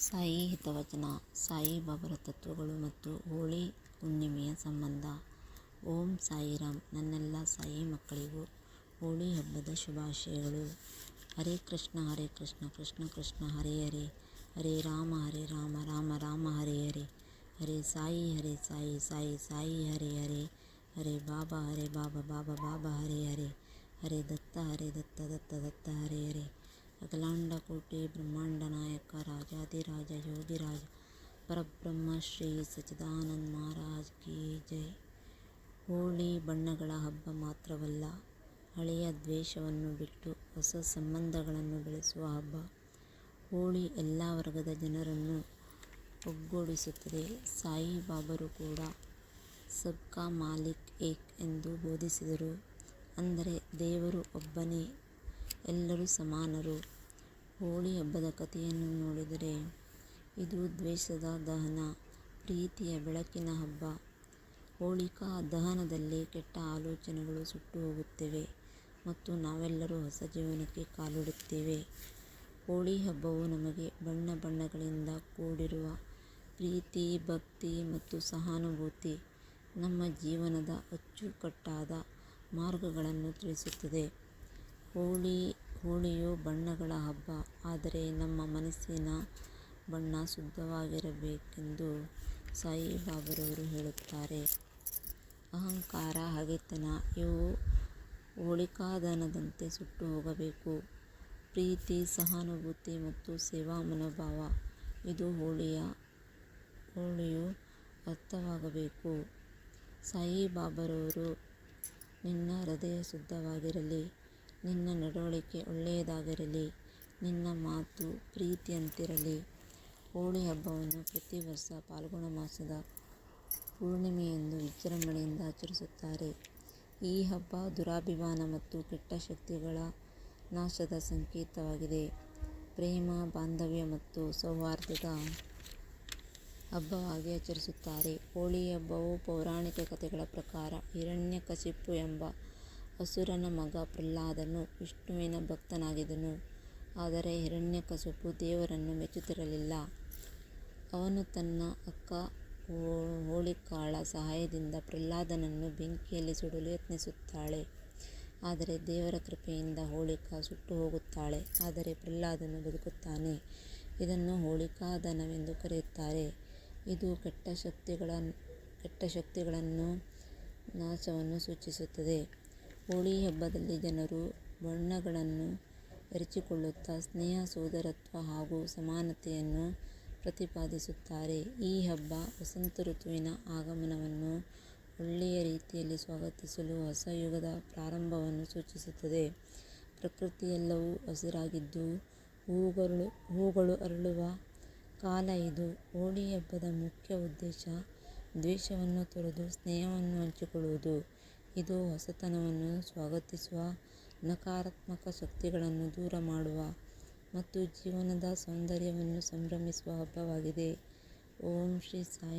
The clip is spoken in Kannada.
ಸಾಯಿ ಹಿತವಚನ ಸಾಯಿಬಾಬಾರ ತತ್ವಗಳು ಮತ್ತು ಹೋಳಿ ಹುಣ್ಣಿಮೆಯ ಸಂಬಂಧ. ಓಂ ಸಾಯಿರಾಮ್ ನನ್ನೆಲ್ಲ ಸಾಯಿ ಮಕ್ಕಳಿಗೂ ಹೋಳಿ ಹಬ್ಬದ ಶುಭಾಶಯಗಳು. ಹರೇ ಕೃಷ್ಣ ಹರೇ ಕೃಷ್ಣ ಕೃಷ್ಣ ಕೃಷ್ಣ, ಹರೇ ಹರೇ. ಹರೇ ರಾಮ ಹರೇ ರಾಮ ರಾಮ ರಾಮ, ಹರೇ ಹರೇ. ಹರೇ ಸಾಯಿ ಹರೇ ಸಾಯಿ ಸಾಯಿ ಸಾಯಿ, ಹರೇ ಹರೇ. ಹರೇ ಬಾಬಾ ಹರೇ ಬಾಬಾ ಬಾಬಾ ಬಾಬಾ, ಹರೇ ಹರೇ. ಹರೇ ದತ್ತ ಹರೇ ದತ್ತ ದತ್ತ ದತ್ತ, ಹರೇ ಹರೇ. ಅಖಿಲಾಂಡ ಕೋಟಿ ಬ್ರಹ್ಮಾಂಡ ನಾಯಕ ರಾಜಾಧಿರಾಜ ಯೋಗಿರಾಜ ಪರಬ್ರಹ್ಮ, ಶ್ರೀ ಸಚ್ಚಿದಾನಂದ ಮಹಾರಾಜ್ ಕಿ ಜೈ. ಹೋಳಿ ಬಣ್ಣಗಳ ಹಬ್ಬ ಮಾತ್ರವಲ್ಲ, ಹಳೆಯ ದ್ವೇಷವನ್ನು ಬಿಟ್ಟು ಹೊಸ ಸಂಬಂಧಗಳನ್ನು ಬೆಳೆಸುವ ಹಬ್ಬ. ಹೋಳಿ ಎಲ್ಲ ವರ್ಗದ ಜನರನ್ನು ಒಗ್ಗೂಡಿಸುತ್ತದೆ. ಸಾಯಿಬಾಬರು ಕೂಡ ಸಬ್ಕಾ ಮಾಲಿಕ್ ಏಕ್ ಎಂದು ಬೋಧಿಸಿದರು. ಅಂದರೆ ದೇವರು ಒಬ್ಬನೇ ಎಲ್ಲರೂ ಸಮಾನರು. ಹೋಳಿ ಹಬ್ಬದ ಕಥೆಯನ್ನು ನೋಡಿದರೆ ಇದು ದ್ವೇಷದ ದಹನ, ಪ್ರೀತಿಯ ಬೆಳಕಿನ ಹಬ್ಬ. ಹೋಳಿಕಾ ದಹನದಲ್ಲಿ ಕೆಟ್ಟ ಆಲೋಚನೆಗಳು ಸುಟ್ಟು ಹೋಗುತ್ತವೆ ಮತ್ತು ನಾವೆಲ್ಲರೂ ಹೊಸ ಜೀವನಕ್ಕೆ ಕಾಲಿಡುತ್ತೇವೆ. ಹೋಳಿ ಹಬ್ಬವು ನಮಗೆ ಬಣ್ಣ ಬಣ್ಣಗಳಿಂದ ಕೂಡಿರುವ ಪ್ರೀತಿ, ಭಕ್ತಿ ಮತ್ತು ಸಹಾನುಭೂತಿ, ನಮ್ಮ ಜೀವನದ ಅಚ್ಚುಕಟ್ಟಾದ ಮಾರ್ಗಗಳನ್ನು ತಿಳಿಸುತ್ತದೆ. ಹೋಳಿ, ಹೋಳಿಯು ಬಣ್ಣಗಳ ಹಬ್ಬ. ಆದರೆ ನಮ್ಮ ಮನಸ್ಸಿನ ಬಣ್ಣ ಶುದ್ಧವಾಗಿರಬೇಕೆಂದು ಸಾಯಿಬಾಬಾರವರು ಹೇಳುತ್ತಾರೆ. ಅಹಂಕಾರ, ಹಗೆತನ, ಇವು ಹೋಳಿಕಾದನದಂತೆ ಸುಟ್ಟು ಹೋಗಬೇಕು. ಪ್ರೀತಿ, ಸಹಾನುಭೂತಿ ಮತ್ತು ಸೇವಾ ಮನೋಭಾವ, ಇದು ಹೋಳಿಯ, ಹೋಳಿಯು ಅರ್ಥವಾಗಬೇಕು. ಸಾಯಿಬಾಬಾರವರು ನಿನ್ನ ಹೃದಯ ಶುದ್ಧವಾಗಿರಲಿ. ನಿನ್ನ ನಡವಳಿಕೆ ಒಳ್ಳೆಯದಾಗಿರಲಿ, ನಿನ್ನ ಮಾತು ಪ್ರೀತಿಯಂತಿರಲಿ. ಹೋಳಿ ಹಬ್ಬವನ್ನು ಪ್ರತಿ ವರ್ಷ ಫಾಲ್ಗುಣ ಮಾಸದ ಪೂರ್ಣಿಮೆಯಂದು ವಿಜೃಂಭಣೆಯಿಂದ ಆಚರಿಸುತ್ತಾರೆ. ಈ ಹಬ್ಬ ದುರಾಭಿಮಾನ ಮತ್ತು ಕೆಟ್ಟ ಶಕ್ತಿಗಳ ನಾಶದ ಸಂಕೇತವಾಗಿದೆ. ಪ್ರೇಮ, ಬಾಂಧವ್ಯ ಮತ್ತು ಸೌಹಾರ್ದದ ಹಬ್ಬವಾಗಿ ಆಚರಿಸುತ್ತಾರೆ. ಹೋಳಿ ಹಬ್ಬವು ಪೌರಾಣಿಕ ಕಥೆಗಳ ಪ್ರಕಾರ ಹಿರಣ್ಯಕಶಿಪು ಎಂಬ ಅಸುರನ ಮಗ ಪ್ರಹ್ಲಾದನು ವಿಷ್ಣುವಿನ ಭಕ್ತನಾಗಿದ್ದನು. ಆದರೆ ಹಿರಣ್ಯಕಶಿಪು ದೇವರನ್ನು ಮೆಚ್ಚುತ್ತಿರಲಿಲ್ಲ. ಅವನು ತನ್ನ ಅಕ್ಕ ಹೋಳಿಕಾಳ ಸಹಾಯದಿಂದ ಪ್ರಹ್ಲಾದನನ್ನು ಬೆಂಕಿಯಲ್ಲಿ ಸುಡಲು ಯತ್ನಿಸುತ್ತಾಳೆ. ಆದರೆ ದೇವರ ಕೃಪೆಯಿಂದ ಹೋಳಿಕಾ ಸುಟ್ಟು ಹೋಗುತ್ತಾಳೆ. ಆದರೆ ಪ್ರಹ್ಲಾದನು ಬದುಕುತ್ತಾನೆ. ಇದನ್ನು ಹೋಳಿಕಾ ದಹನವೆಂದು ಕರೆಯುತ್ತಾರೆ. ಇದು ಕೆಟ್ಟ ಶಕ್ತಿಗಳನ್ನು ನಾಶವನ್ನು ಸೂಚಿಸುತ್ತದೆ. ಹೋಳಿ ಹಬ್ಬದಲ್ಲಿ ಜನರು ಬಣ್ಣಗಳನ್ನು ಎರಚಿಕೊಳ್ಳುತ್ತಾ ಸ್ನೇಹ, ಸೋದರತ್ವ ಹಾಗೂ ಸಮಾನತೆಯನ್ನು ಪ್ರತಿಪಾದಿಸುತ್ತಾರೆ. ಈ ಹಬ್ಬ ವಸಂತ ಋತುವಿನ ಆಗಮನವನ್ನು ಒಳ್ಳೆಯ ರೀತಿಯಲ್ಲಿ ಸ್ವಾಗತಿಸಲು ಹೊಸ ಯುಗದ ಪ್ರಾರಂಭವನ್ನು ಸೂಚಿಸುತ್ತದೆ. ಪ್ರಕೃತಿಯೆಲ್ಲವೂ ಹಸಿರಾಗಿದ್ದು ಹೂಗಳು ಹೂಗಳು ಅರಳುವ ಕಾಲ ಇದು. ಹೋಳಿ ಹಬ್ಬದ ಮುಖ್ಯ ಉದ್ದೇಶ ದ್ವೇಷವನ್ನು ತೊರೆದು ಸ್ನೇಹವನ್ನು ಹಂಚಿಕೊಳ್ಳುವುದು. ಇದು ಹೊಸತನವನ್ನು ಸ್ವಾಗತಿಸುವ ನಕಾರಾತ್ಮಕ ಶಕ್ತಿಗಳನ್ನು ದೂರ ಮಾಡುವ ಮತ್ತು ಜೀವನದ ಸೌಂದರ್ಯವನ್ನು ಸಂಭ್ರಮಿಸುವ ಹಬ್ಬವಾಗಿದೆ. ಓಂ ಶ್ರೀ ಸಾಯಿ